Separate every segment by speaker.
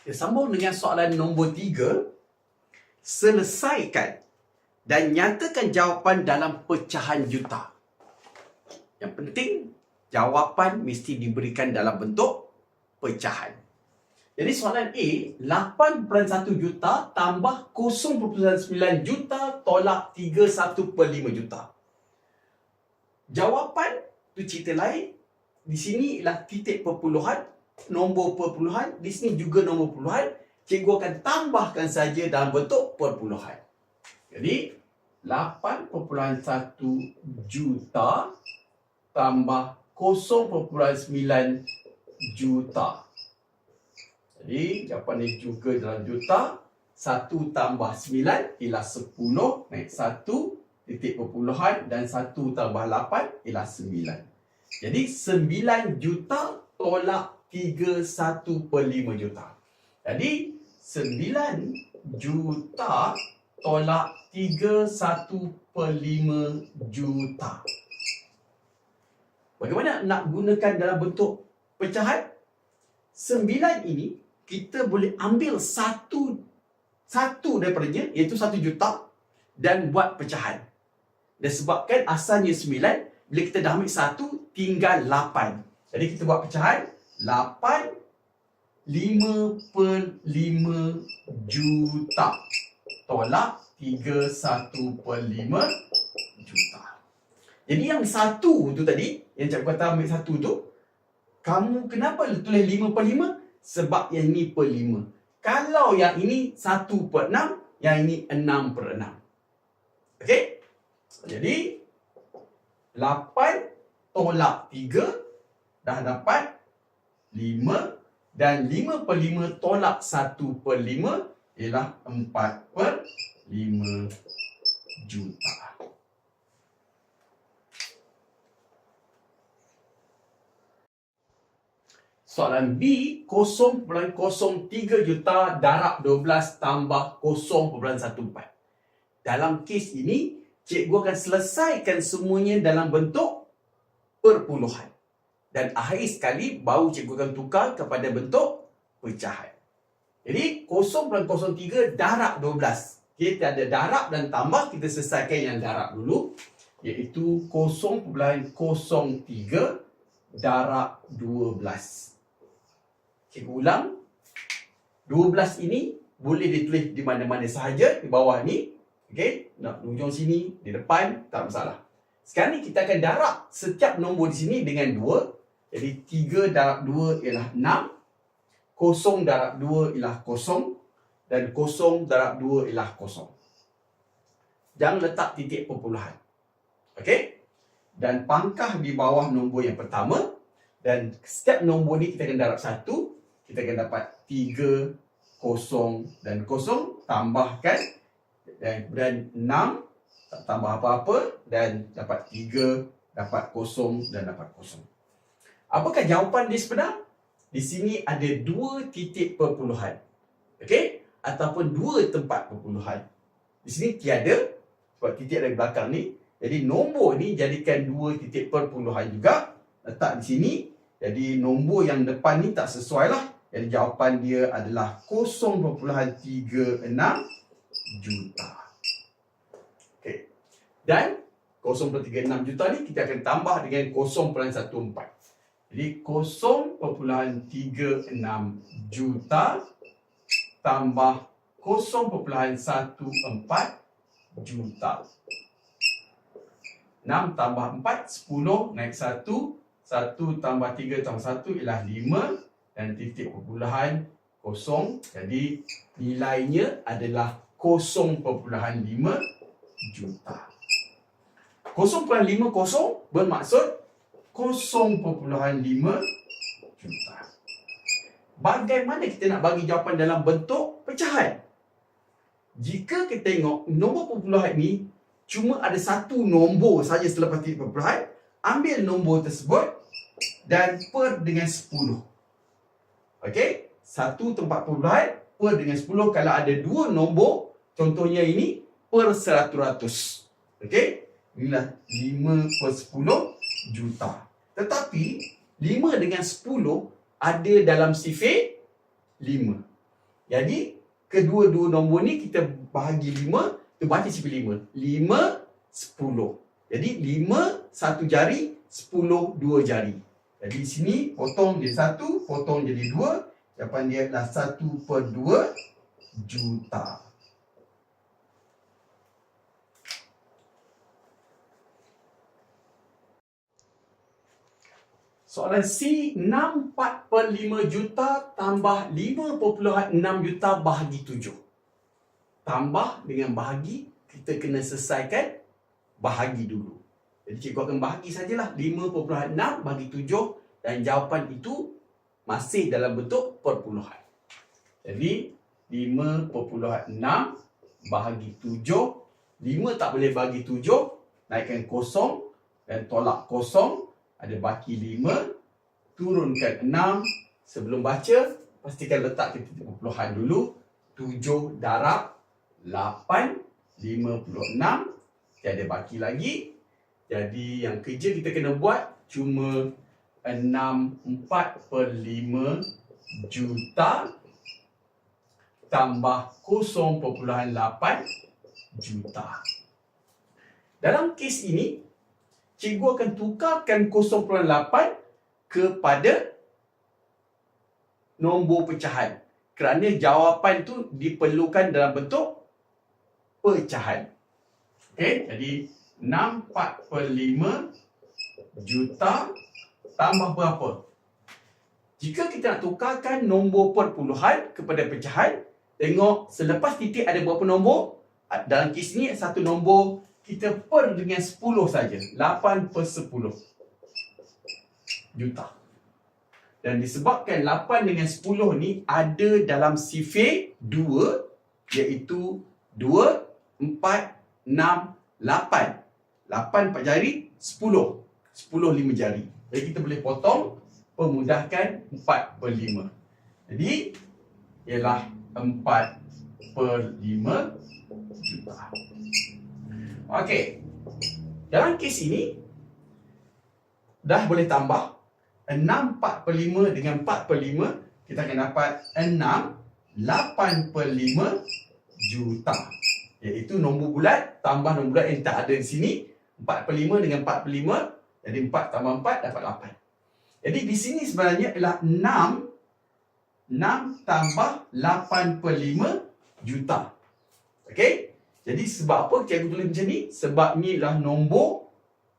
Speaker 1: Kita sambung dengan soalan nombor tiga. Selesaikan dan nyatakan jawapan dalam pecahan juta. Yang penting, jawapan mesti diberikan dalam bentuk pecahan. Jadi soalan A, 8.1 juta tambah 0.9 juta tolak 31 per 5 juta. Jawapan tu cerita lain. Di sini ialah titik perpuluhan, nombor perpuluhan. Di sini juga nombor perpuluhan. Cikgu akan tambahkan saja dalam bentuk perpuluhan. Jadi, 8.1 juta tambah 0.9 juta. Jadi, jawapan ini juga dalam juta. 1 tambah 9 ialah 10. Naik 1 titik perpuluhan dan 1 tambah 8 ialah 9. Jadi 9 juta tolak 31 per 5 juta. Jadi 9 juta tolak 31 per 5 juta. Bagaimana nak gunakan dalam bentuk pecahan? 9 ini kita boleh ambil satu satu daripadanya iaitu 1 juta dan buat pecahan. Dan sebabkan asalnya 9, bila kita dah ambil satu, tinggal 8. Jadi kita buat pecahan 8 5 per 5 juta tolak 31 per 5 juta. Jadi yang satu tu tadi, yang cikgu kata ambil satu tu, kamu kenapa tulis 5 per 5? Sebab yang ini per 5. Kalau yang ini 1 per 6, yang ini 6 per 6. Okey? Jadi, 8 tolak 3 dah dapat 5 dan 5 per 5 tolak 1 per 5 ialah 4 per 5 juta. Soalan B, 0.03 juta darab 12 tambah 0.14. Dalam kes ini, cikgu akan selesaikan semuanya dalam bentuk perpuluhan. Dan akhir sekali, baru cikgu akan tukar kepada bentuk pecahan. Jadi, 0.03 darab 12. Kita ada darab dan tambah, kita selesaikan yang darab dulu. Iaitu 0.03 darab 12. Cikgu ulang. 12 ini boleh ditulis di mana-mana sahaja di bawah ni. Okey, nak hujung sini, di depan, tak masalah. Sekarang ni kita akan darab setiap nombor di sini dengan 2. Jadi 3 darab 2 ialah 6. 0 darab 2 ialah 0. Dan 0 darab 2 ialah 0. Jangan letak titik perpuluhan. Okey? Dan pangkah di bawah nombor yang pertama. Dan setiap nombor ni kita akan darab 1 kita akan dapat 3, kosong dan kosong tambahkan dan kemudian 6 tak tambah apa-apa dan dapat 3 dapat kosong dan dapat kosong. Apakah jawapan dia sebenar? Di sini ada dua titik perpuluhan. Okey? Ataupun dua tempat perpuluhan. Di sini tiada sebab titik ada di belakang ni. Jadi nombor ni jadikan dua titik perpuluhan juga letak di sini. Jadi nombor yang depan ni tak sesuai lah. Jadi jawapan dia adalah 0.36 juta. Okey. Dan 0.36 juta ni kita akan tambah dengan 0.14. Jadi 0.36 juta tambah 0.14 juta. 6 tambah 4, 10 naik 1. 1 tambah 3 tambah 1 ialah 5 dan titik perpuluhan kosong. Jadi nilainya adalah 0.5 juta. 0.50 bermaksud 0.5 juta. Bagaimana kita nak bagi jawapan dalam bentuk pecahan? Jika kita tengok nombor perpuluhan ni cuma ada satu nombor saja selepas titik perpuluhan, ambil nombor tersebut dan per dengan 10. Okey, satu tempat perpuluhan per dengan 10 kalau ada dua nombor, contohnya ini per 100. Okey, inilah 5 per 10 juta. Tetapi 5 dengan 10 ada dalam sifir 5. Jadi kedua-dua nombor ni kita bahagi 5, kita baca sifar 5. 5 10. Jadi 5 satu jari, 10 dua jari. Jadi di sini potong dia satu, potong jadi dua. Jawapan dia adalah 1 per 2 juta. Soalan C, 6 4 per 5 juta tambah 5.6 juta bahagi 7. Tambah dengan bahagi, kita kena selesaikan bahagi dulu. Jadi cikgu akan bahagi sajalah 5.6 bagi 7 dan jawapan itu masih dalam bentuk perpuluhan. Jadi 5.6 bahagi 7, 5 tak boleh bagi 7, naikkan kosong dan tolak kosong ada baki 5 turunkan 6 sebelum baca pastikan letak titik perpuluhan dulu. 7 darab 8 56 tiada baki lagi. Jadi yang kerja kita kena buat cuma 6 4 per 5 juta tambah 0.8 juta. Dalam kes ini cikgu akan tukarkan 0.8 kepada nombor pecahan. Kerana jawapan tu diperlukan dalam bentuk pecahan. Okey, jadi 6 4 per 5 juta tambah berapa? Jika kita nak tukarkan nombor perpuluhan kepada pecahan, tengok selepas titik ada berapa nombor? Dalam kes ni satu nombor kita per dengan 10 saja. 8 per 10 juta. Dan disebabkan 8 dengan 10 ni ada dalam sifir 2 iaitu 2, 4, 6, 8. 8 4 jari, 10. 10 5 jari. Jadi kita boleh potong pemudahkan 4 per 5. Jadi ialah 4 per 5 juta. Okey. Dalam kes ini dah boleh tambah 6 4 per 5 dengan 4 per 5 kita akan dapat 6 8 per 5 juta. Iaitu nombor bulat tambah nombor bulat yang tak ada di sini 4 per 5 dengan 4 per 5 jadi 4 tambah 4 dapat 8 jadi di sini sebenarnya ialah 6 6 tambah 8 per 5 juta. Okey jadi sebab apa cikgu tulis macam ni? Sebab ni lah nombor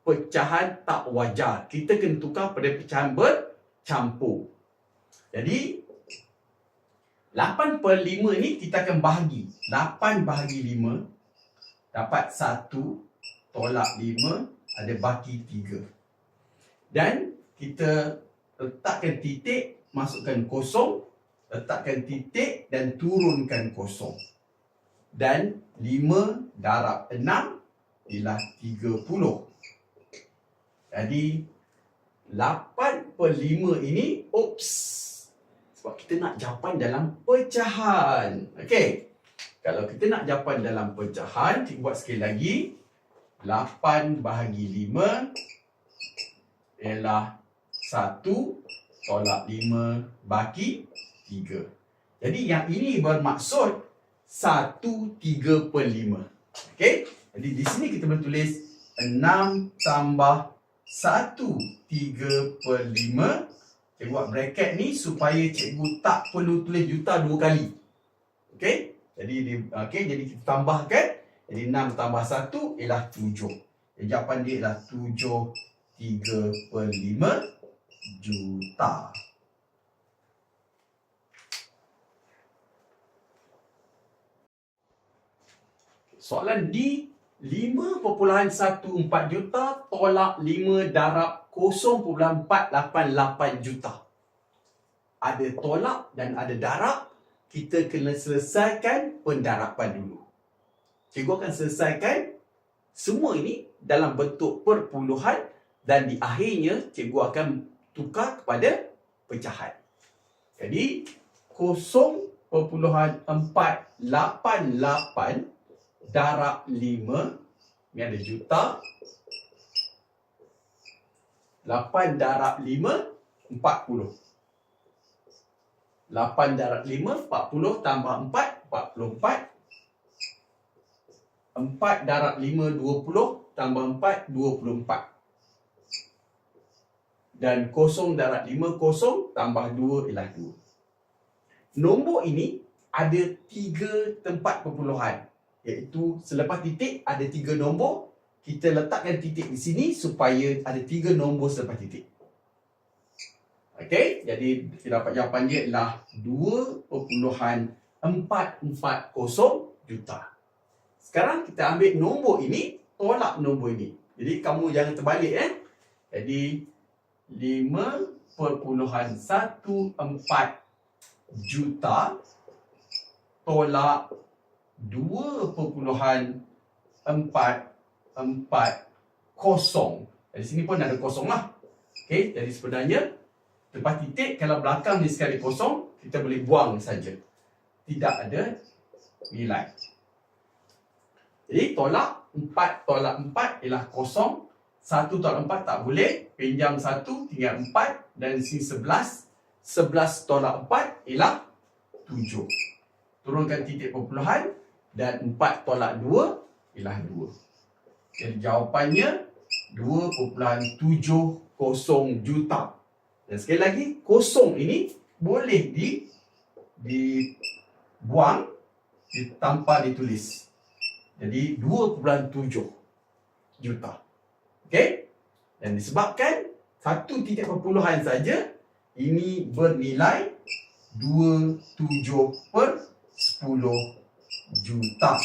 Speaker 1: pecahan tak wajar. Kita kena tukar pada pecahan bercampur. Jadi 8 per 5 ni kita akan bahagi. 8 bahagi 5 dapat 1 tolak 5 ada baki 3. Dan kita letakkan titik, masukkan kosong, letakkan titik dan turunkan kosong dan 5 darab 6 ialah 30. Jadi 8 per 5 ini oops sebab kita nak jawapan dalam pecahan. Okey. Kalau kita nak jawapan dalam pecahan, kita buat sekali lagi. 8 bahagi 5 ialah 1 tolak 5 baki 3. Jadi yang ini bermaksud satu tiga per lima. Okey? Jadi di sini kita boleh tulis enam tambah satu tiga per lima. Cikgu buat bracket ni supaya cikgu tak perlu tulis juta dua kali. Okey? Jadi di okey jadi kita tambahkan jadi enam tambah satu ialah tujuh. Jadi jawapan dia ialah tujuh tiga per lima juta. Soalan D 5.14 juta tolak 5 darab 0.488 juta. Ada tolak dan ada darab, kita kena selesaikan pendarapan dulu. Cikgu akan selesaikan semua ini dalam bentuk perpuluhan dan di akhirnya cikgu akan tukar kepada pecahan. Jadi 0.488 darab 5 ni ada juta 8 darab 5 40 8 darab 5, 40 tambah 4, 44. 4 darab 5, 20 tambah 4, 24. Dan kosong darab 5, kosong tambah 2 ialah 2. Nombor ini ada tiga tempat perpuluhan. Iaitu selepas titik ada tiga nombor. Kita letakkan titik di sini supaya ada tiga nombor selepas titik. Okey, jadi kita dapat jawapan dia ialah 2.440 juta. Sekarang kita ambil nombor ini, tolak nombor ini. Jadi kamu jangan terbalik eh. Jadi 5.14 juta tolak 2.440. Dari sini pun ada kosong lah. Okey, jadi sebenarnya lepas titik kalau belakang ni sekali kosong, kita boleh buang saja. Tidak ada nilai. Jadi tolak 4 tolak 4 ialah kosong. 1 tolak 4 tak boleh. Pinjam 1 tinggal 4 dan sini 11. 11 tolak 4 ialah 7. Turunkan titik perpuluhan dan 4 tolak 2 ialah 2. Jadi jawapannya 2.70 juta. Dan sekali lagi, kosong ini boleh di dibuang di, tanpa ditulis. Jadi 2.7 juta. Okey? Dan disebabkan satu titik perpuluhan saja ini bernilai 27 per 10 juta.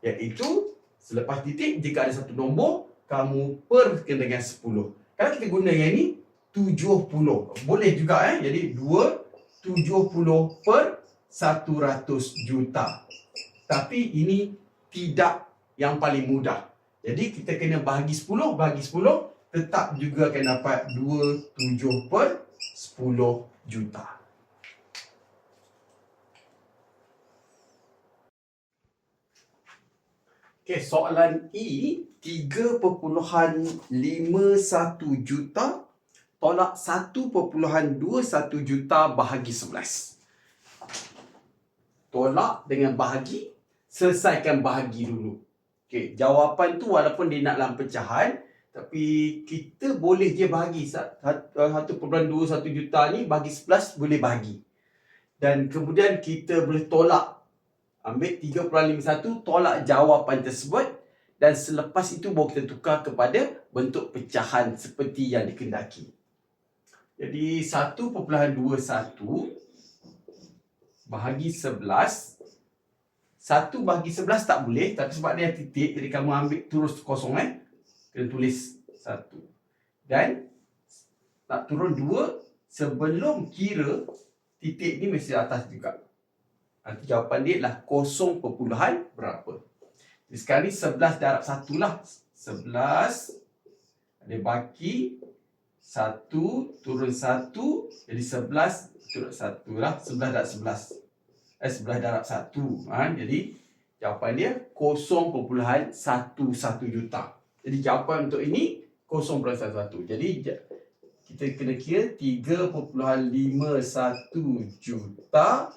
Speaker 1: Iaitu selepas titik jika ada satu nombor kamu perkan dengan 10. Kalau kita guna yang ini 70. Boleh juga eh. Jadi 2 70 per 100 juta. Tapi ini tidak yang paling mudah. Jadi kita kena bahagi 10, bahagi 10 tetap juga akan dapat 27 per 10 juta. Okey, soalan E 3.51 juta tolak 1.21 juta bahagi 11. Tolak dengan bahagi, selesaikan bahagi dulu. Okey, jawapan tu walaupun dia nak dalam pecahan, tapi kita boleh je bahagi 1.21 juta ni bagi 11 boleh bahagi. Dan kemudian kita boleh tolak ambil 3.51 tolak jawapan tersebut dan selepas itu baru kita tukar kepada bentuk pecahan seperti yang dikendaki. Jadi 1.21 bahagi 11 1 bahagi 11 tak boleh tapi sebab dia titik jadi kamu ambil terus kosong eh? Kena tulis 1 dan nak turun 2 sebelum kira titik ni mesti atas juga Nanti jawapan dia adalah kosong perpuluhan berapa. Jadi sekarang ni 11 darab 1 lah. 11 ada baki 1 turun 1 jadi 11 turun 1 lah. 11 darab 11. Eh 11 darab 1. Ha? Jadi jawapan dia kosong perpuluhan 11 juta. Jadi jawapan untuk ini kosong perpuluhan 11. Jadi kita kena kira 3.51 juta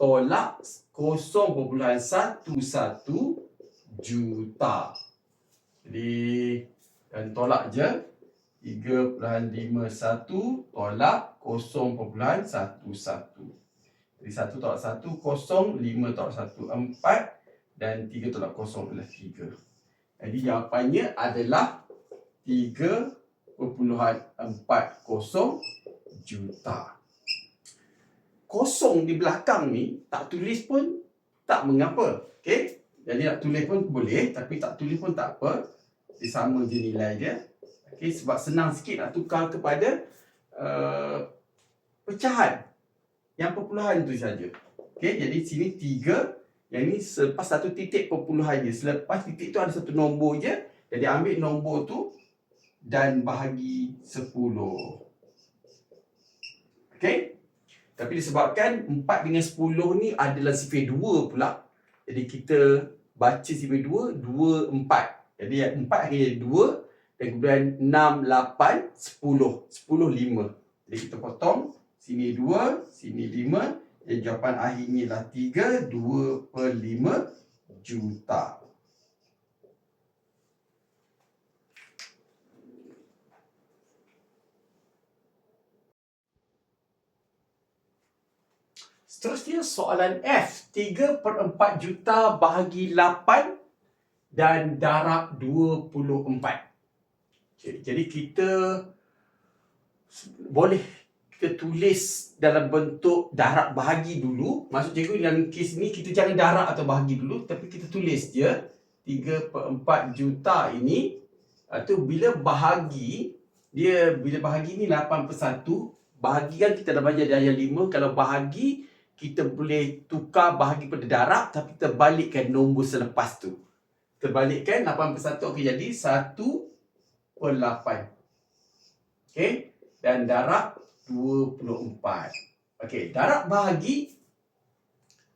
Speaker 1: tolak 0.11 juta. Jadi dan tolak je 3.51 tolak 0.11. Jadi 1 tolak 1 0, 5 tolak 1 4 dan 3 tolak 0 adalah 3. Jadi jawapannya adalah 3.40 juta kosong di belakang ni tak tulis pun tak mengapa. Okey? Jadi nak tulis pun boleh tapi tak tulis pun tak apa. Dia sama je nilai dia. Okey, sebab senang sikit nak tukar kepada uh, pecahan. Yang perpuluhan tu saja. Okey, jadi sini tiga. Yang ni selepas satu titik perpuluhan je. Selepas titik tu ada satu nombor je. Jadi ambil nombor tu dan bahagi sepuluh. Okey? Tapi disebabkan 4 dengan 10 ni adalah sifir 2 pula. Jadi kita baca sifir 2, 2, 4. Jadi 4 akan jadi 2. Dan kemudian 6, 8, 10. 10, 5. Jadi kita potong sini 2, sini 5. Jadi jawapan akhirnya ialah 3, 2 per 5 juta. Seterusnya soalan F. 3 per 4 juta bahagi 8 dan darab 24. Jadi, jadi kita boleh kita tulis dalam bentuk darab bahagi dulu. Maksud cikgu dalam kes ni kita jangan darab atau bahagi dulu tapi kita tulis je 3 per 4 juta ini itu bila bahagi dia bila bahagi ni 8 per 1 bahagi kan kita dah belajar di ayat 5 kalau bahagi kita boleh tukar bahagi pada darab tapi kita balikkan nombor selepas tu. Terbalikkan 8 per 1 akan jadi 1 per 8. Okey. Dan darab 24. Okey. Darab bahagi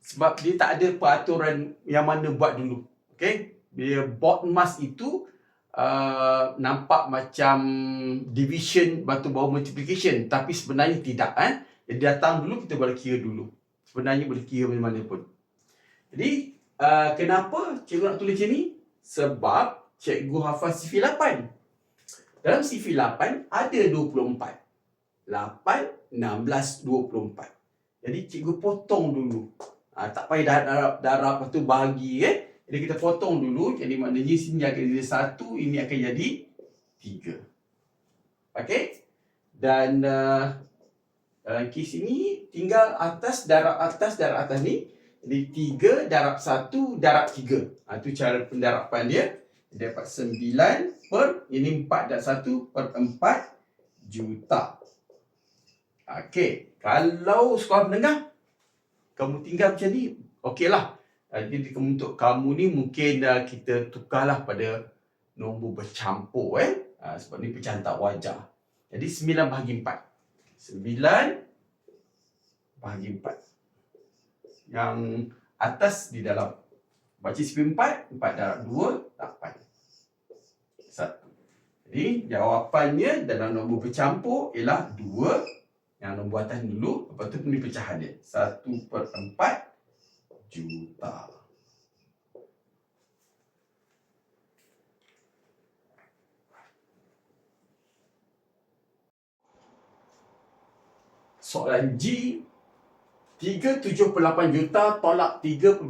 Speaker 1: sebab dia tak ada peraturan yang mana buat dulu. Okey. Bila bot emas itu uh, nampak macam division batu bawah multiplication. Tapi sebenarnya tidak. Eh? Jadi datang dulu kita boleh kira dulu sebenarnya boleh kira mana-mana pun. Jadi, uh, kenapa cikgu nak tulis macam ni? Sebab cikgu hafal CV 8. Dalam CV 8 ada 24. 8, 16, 24. Jadi cikgu potong dulu. Ha, tak payah darab, darab lepas tu bahagi eh. Jadi kita potong dulu. Jadi maknanya sini akan jadi satu, ini akan jadi tiga. Okay? Dan uh, dalam kes ini tinggal atas darab atas darab atas ni. Jadi 3 darab 1 darab 3. Ha, itu cara pendarapan dia. Dia dapat 9 per, ini 4 dan 1 per 4 juta. Okey. Kalau sekolah menengah, kamu tinggal macam ni, okeylah. Ha, jadi untuk kamu ni mungkin uh, kita tukarlah pada nombor bercampur eh. Ha, sebab ni pecahan tak wajar. Jadi 9 bahagi 4. 9 bahagi 4. Yang atas di dalam. Baca CP 4, 4 darab 2, 8. 1. Jadi jawapannya dalam nombor bercampur ialah 2. Yang nombor atas dulu, lepas tu ni pecahan dia. 1 per 4 juta. soalan G 378 juta tolak 3.85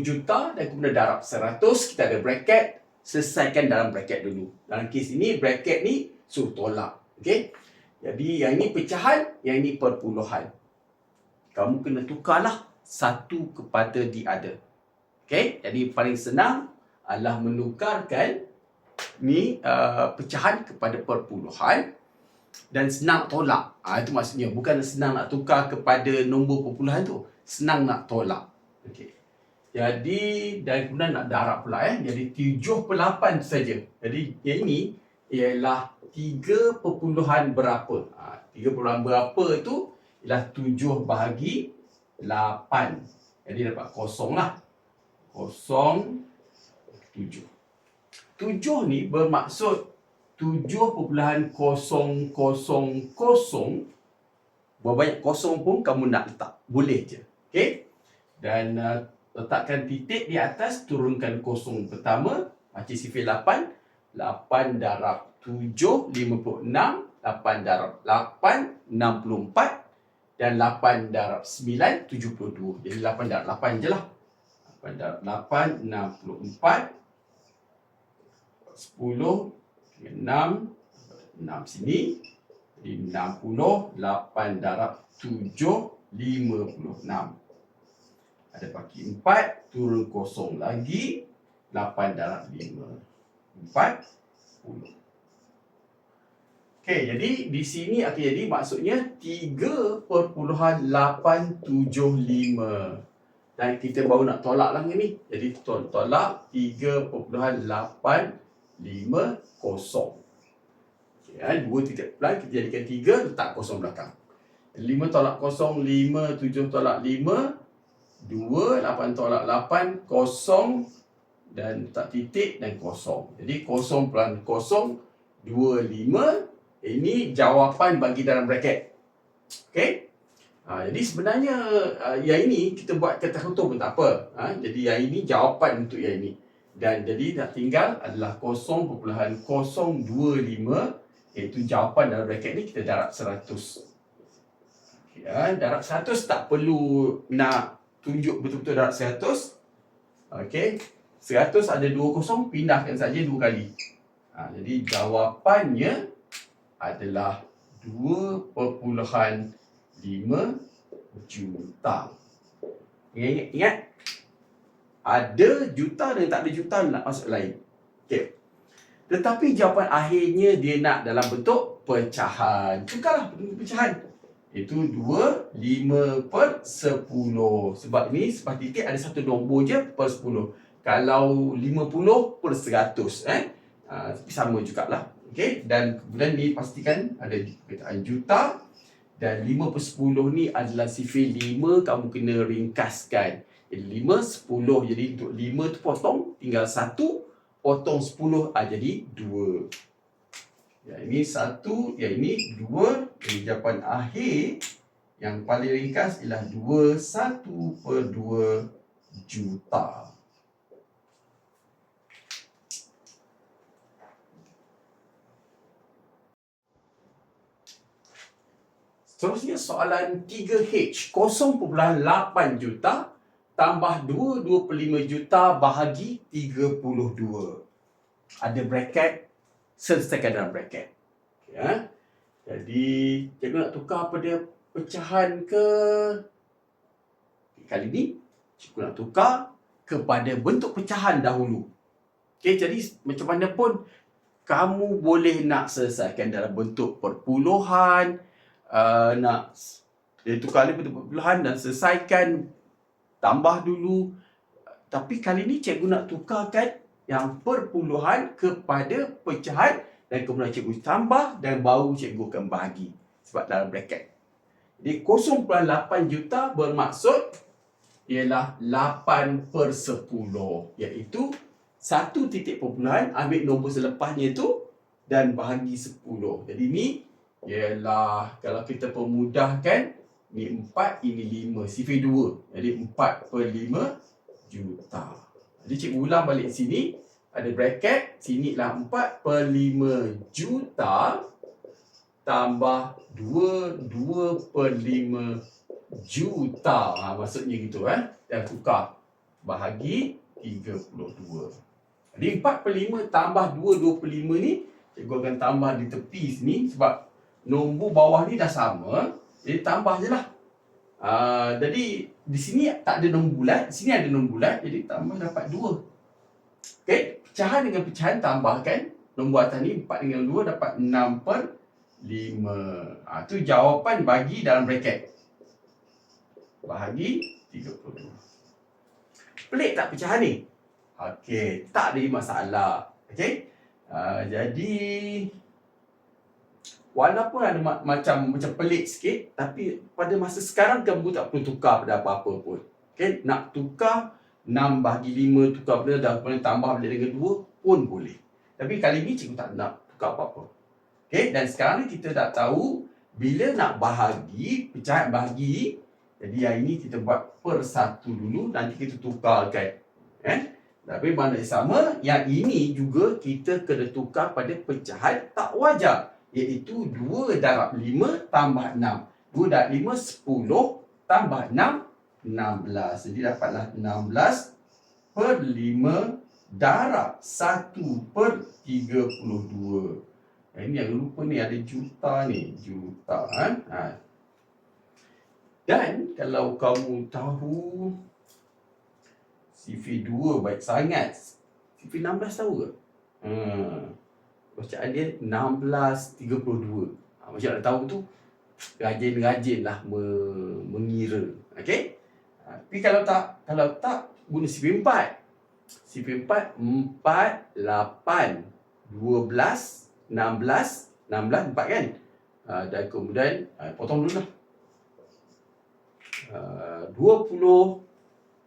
Speaker 1: juta dan kemudian darab 100 kita ada bracket selesaikan dalam bracket dulu. Dalam kes ini bracket ni suruh tolak okey? Jadi yang ini pecahan yang ini perpuluhan. Kamu kena tukarlah satu kepada the other okey? Jadi paling senang adalah menukarkan ni uh, pecahan kepada perpuluhan dan senang tolak. Ha, itu maksudnya bukan senang nak tukar kepada nombor perpuluhan tu. Senang nak tolak. Okey. Jadi dan kemudian nak darab pula eh. Jadi 7 per 8 saja. Jadi yang ini ialah 3 perpuluhan berapa. Ha, 3 perpuluhan berapa itu ialah 7 bahagi 8. Jadi dapat kosong lah. Kosong 7. 7 ni bermaksud 7.000 Berapa banyak kosong pun kamu nak letak. Boleh je. Okay? Dan uh, letakkan titik di atas. Turunkan kosong pertama. Macam sifil 8. 8 darab 7, 56. 8 darab 8, 64. Dan 8 darab 9, 72. Jadi 8 darab 8 je lah. 8 darab 8, 64. 10, 6 6 sini jadi 60 8 darab 7 56 ada bagi 4 turun kosong lagi 8 darab 5 40 Okey, jadi di sini akan jadi maksudnya 3.875 dan kita baru nak tolak lah ni. Jadi tolak 3.8 lima kosong. Okay, ya, dua titik pelan kita jadikan tiga letak kosong belakang. Lima tolak kosong, lima tujuh tolak lima, dua lapan tolak lapan, kosong dan tak titik dan kosong. Jadi kosong pelan kosong, dua lima. Ini jawapan bagi dalam bracket. Okay. Ha, jadi sebenarnya uh, yang ini kita buat kata kotor pun tak apa. Ha, jadi yang ini jawapan untuk yang ini. Dan jadi nak tinggal adalah 0.025 iaitu jawapan dalam bracket ni kita darab 100. Okay, ha, darab 100 tak perlu nak tunjuk betul-betul darab 100. Okey. 100 ada 2 kosong, pindahkan saja dua kali. Ha, jadi jawapannya adalah 2.5 juta. Ingat, ingat? Ada juta dan tak ada juta nak masuk lain. Okey. Tetapi jawapan akhirnya dia nak dalam bentuk pecahan. Tukarlah pecahan. Itu 2, 5 per 10. Sebab ini sebab titik ada satu nombor je per 10. Kalau 50 per 100. Eh? Ha, sama jugalah. Okay? Dan kemudian ni pastikan ada perkataan juta. Dan 5 per 10 ni adalah sifir 5 kamu kena ringkaskan. Jadi 5, 10. Jadi untuk 5 tu potong tinggal 1. Potong 10 ah, jadi 2. Ya, ini 1, ya ini 2. Jadi jawapan akhir yang paling ringkas ialah 2, 1 per 2 juta. Seterusnya soalan 3H 0.8 juta tambah 2.25 juta bahagi 32. Ada bracket, selesaikan dalam bracket. Ya. Jadi, cikgu nak tukar pada pecahan ke? Kali ni, cikgu nak tukar kepada bentuk pecahan dahulu. Okay, jadi macam mana pun kamu boleh nak selesaikan dalam bentuk perpuluhan, uh, nak dia tukar bentuk perpuluhan dan selesaikan tambah dulu. Tapi kali ni cikgu nak tukarkan yang perpuluhan kepada pecahan dan kemudian cikgu tambah dan baru cikgu akan bahagi sebab dalam bracket. Jadi 0.8 juta bermaksud ialah 8 per 10 iaitu satu titik perpuluhan ambil nombor selepasnya itu dan bahagi 10 jadi ni ialah kalau kita pemudahkan ni 4 ini 5 sifir 2 jadi 4 per 5 juta. Jadi cikgu ulang balik sini. Ada bracket. Sini lah 4 per 5 juta tambah 2 2 per 5 juta. Ha, maksudnya gitu eh. Dan tukar. Bahagi 32 jadi 4 per 5 tambah 2 2 per 5 ni cikgu akan tambah di tepi sini sebab nombor bawah ni dah sama jadi tambah je lah. Uh, jadi di sini tak ada nombor bulat di sini ada nombor bulat jadi tambah dapat 2 Okay, pecahan dengan pecahan tambahkan. Nombor atas ni 4 dengan 2 dapat 6 per 5 ha, tu jawapan bagi dalam bracket. Bahagi 32 pelik tak pecahan ni? Okey, tak ada masalah. Okey, uh, jadi walaupun ada ma- macam macam pelik sikit tapi pada masa sekarang kamu tak perlu tukar pada apa-apa pun. Okey, nak tukar 6 bahagi 5 tukar pada dan kemudian tambah balik dengan 2 pun boleh. Tapi kali ni cikgu tak nak tukar apa-apa. Okey, dan sekarang ni kita dah tahu bila nak bahagi, pecahan bahagi, jadi yang ini kita buat per satu dulu nanti kita tukarkan. Eh? Tapi mana sama, yang ini juga kita kena tukar pada pecahan tak wajar iaitu 2 darab 5 tambah 6. 2 darab 5, 10 tambah 6, 16. Jadi dapatlah 16 per 5 darab 1 per 32. Eh, ini yang lupa ni ada juta ni. Juta kan. Ha. Dan kalau kamu tahu CV2 baik sangat. CV16 tahu ke? Hmm bacaan dia 1632. Ha, macam nak tahu tu rajin-rajin lah mengira. Okey? Ha, tapi kalau tak kalau tak guna CP4. CP4 4 8 12 16 16 4 kan? Ha, dan kemudian ha, potong dulu lah. Uh, 20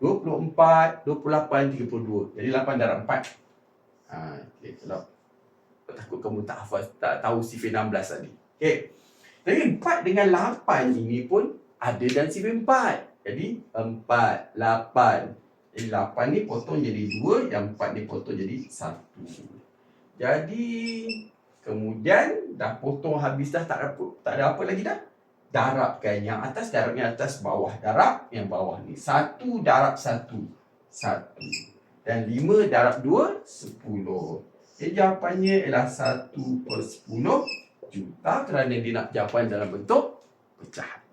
Speaker 1: 24 28 32. Jadi 8 darab 4. Ha, okay, kalau takut kamu tak hafal tak tahu sifir 16 tadi. Okey. Tapi 4 dengan 8 ini pun ada dalam sifar 4. Jadi 4, 8. Jadi 8 ni potong jadi 2, yang 4 ni potong jadi 1. Jadi kemudian dah potong habis dah tak ada, tak ada apa lagi dah. Darabkan yang atas, darab yang atas, bawah. Darab yang bawah ni. 1 darab 1. 1. Dan 5 darab 2, 10. Jadi jawapannya ialah 1 per 10 juta kerana dia nak jawapan dalam bentuk pecahan.